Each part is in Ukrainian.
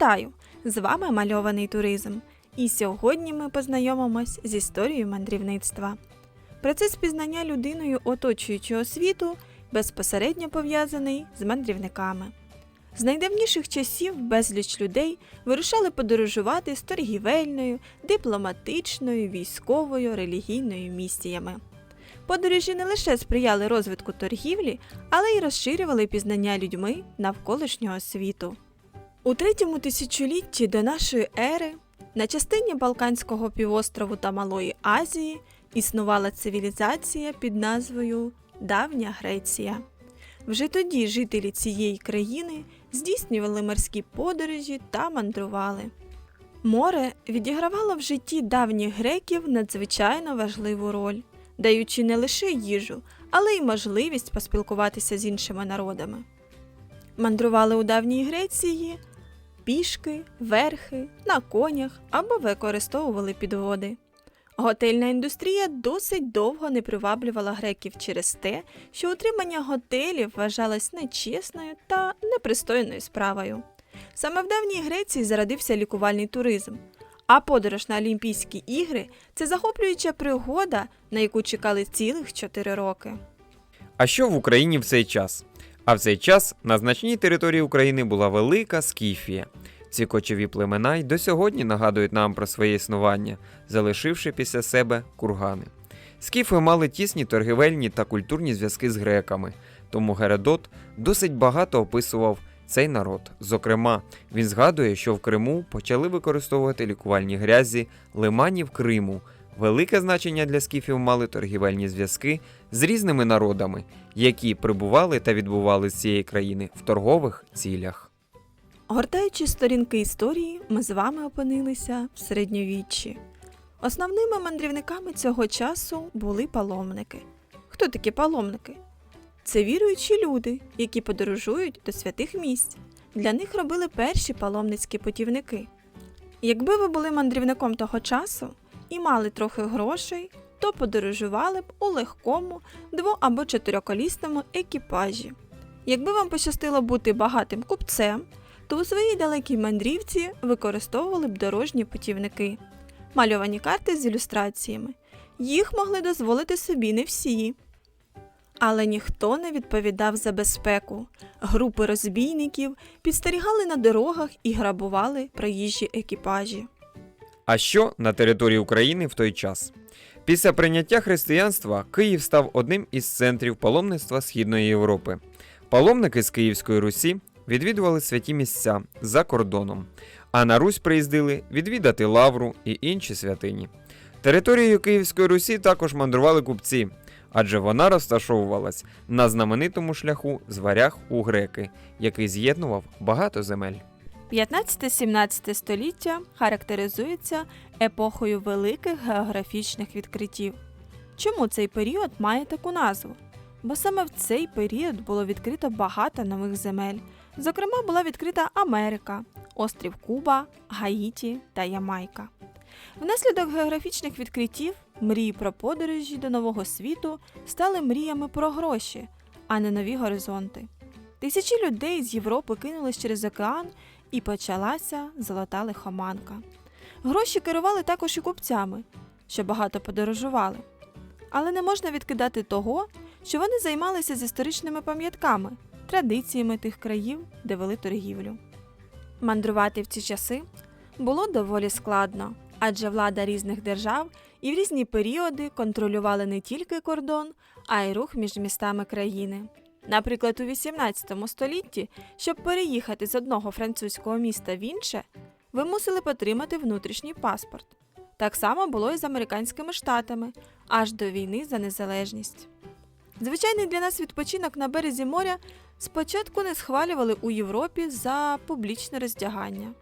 Вітаю! З вами мальований туризм. І сьогодні ми познайомимось з історією мандрівництва. Процес пізнання людиною оточуючого світу безпосередньо пов'язаний з мандрівниками. З найдавніших часів безліч людей вирушали подорожувати з торгівельною, дипломатичною, військовою, релігійною місіями. Подорожі не лише сприяли розвитку торгівлі, але й розширювали пізнання людьми навколишнього світу. У третьому тисячолітті до нашої ери на частині Балканського півострову та Малої Азії існувала цивілізація під назвою Давня Греція. Вже тоді жителі цієї країни здійснювали морські подорожі та мандрували. Море відігравало в житті давніх греків надзвичайно важливу роль, даючи не лише їжу, але й можливість поспілкуватися з іншими народами. Мандрували у давній Греції пішки, верхи, на конях або використовували підводи. Готельна індустрія досить довго не приваблювала греків через те, що утримання готелів вважалось нечесною та непристойною справою. Саме в давній Греції зародився лікувальний туризм, а подорож на Олімпійські ігри це захоплююча пригода, на яку чекали цілих 4 роки. А що в Україні в цей час? А в цей час на значній території України була велика Скіфія. Ці кочові племена й до сьогодні нагадують нам про своє існування, залишивши після себе кургани. Скіфи мали тісні торгівельні та культурні зв'язки з греками, тому Геродот досить багато описував цей народ. Зокрема, він згадує, що в Криму почали використовувати лікувальні грязі лиманів Криму. Велике значення для скіфів мали торгівельні зв'язки з різними народами, які прибували та відбували з цієї країни в торгових цілях. Гортаючи сторінки історії, ми з вами опинилися в середньовіччі. Основними мандрівниками цього часу були паломники. Хто такі паломники? Це віруючі люди, які подорожують до святих місць. Для них робили перші паломницькі путівники. Якби ви були мандрівником того часу і мали трохи грошей, то подорожували б у легкому дво- або чотирьоколісному екіпажі. Якби вам пощастило бути багатим купцем, то у своїй далекій мандрівці використовували б дорожні путівники, мальовані карти з ілюстраціями. Їх могли дозволити собі не всі. Але ніхто не відповідав за безпеку. Групи розбійників підстерігали на дорогах і грабували проїжджі екіпажі. А що на території України в той час? Після прийняття християнства Київ став одним із центрів паломництва Східної Європи. Паломники з Київської Русі відвідували святі місця за кордоном, а на Русь приїздили відвідати Лавру і інші святині. Територією Київської Русі також мандрували купці, адже вона розташовувалась на знаменитому шляху з варяг у греки, який з'єднував багато земель. 15-17 століття характеризується епохою великих географічних відкриттів. Чому цей період має таку назву? Бо саме в цей період було відкрито багато нових земель. Зокрема, була відкрита Америка, острів Куба, Гаїті та Ямайка. Внаслідок географічних відкриттів мрії про подорожі до нового світу стали мріями про гроші, а не нові горизонти. Тисячі людей з Європи кинулись через океан і почалася золота лихоманка. Гроші керували також і купцями, що багато подорожували. Але не можна відкидати того, що вони займалися з історичними пам'ятками, традиціями тих країв, де вели торгівлю. Мандрувати в ці часи було доволі складно, адже влада різних держав і в різні періоди контролювали не тільки кордон, а й рух між містами країни. Наприклад, у 18 столітті, щоб переїхати з одного французького міста в інше, ви мусили потримати внутрішній паспорт. Так само було і з американськими штатами аж до війни за незалежність. Звичайний для нас відпочинок на березі моря спочатку не схвалювали у Європі за публічне роздягання.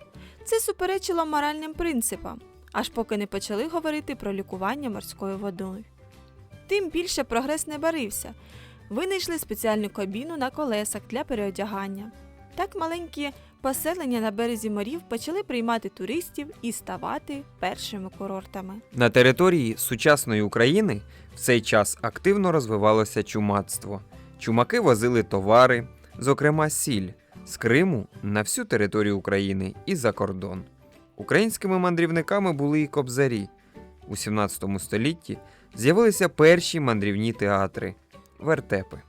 Це суперечило моральним принципам, аж поки не почали говорити про лікування морською водою. Тим більше прогрес не барився. Винайшли спеціальну кабіну на колесах для переодягання. Так маленькі поселення на березі морів почали приймати туристів і ставати першими курортами. На території сучасної України в цей час активно розвивалося чумацтво. Чумаки возили товари, зокрема сіль, з Криму на всю територію України і за кордон. Українськими мандрівниками були і кобзарі. У 17 столітті з'явилися перші мандрівні театри вертепи.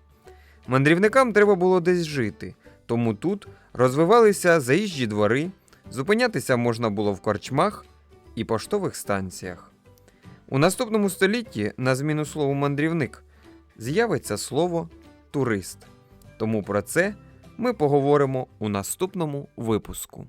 Мандрівникам треба було десь жити, тому тут розвивалися заїжджі двори, зупинятися можна було в корчмах і поштових станціях. У наступному столітті на зміну слову мандрівник з'явиться слово турист. Тому про це ми поговоримо у наступному випуску.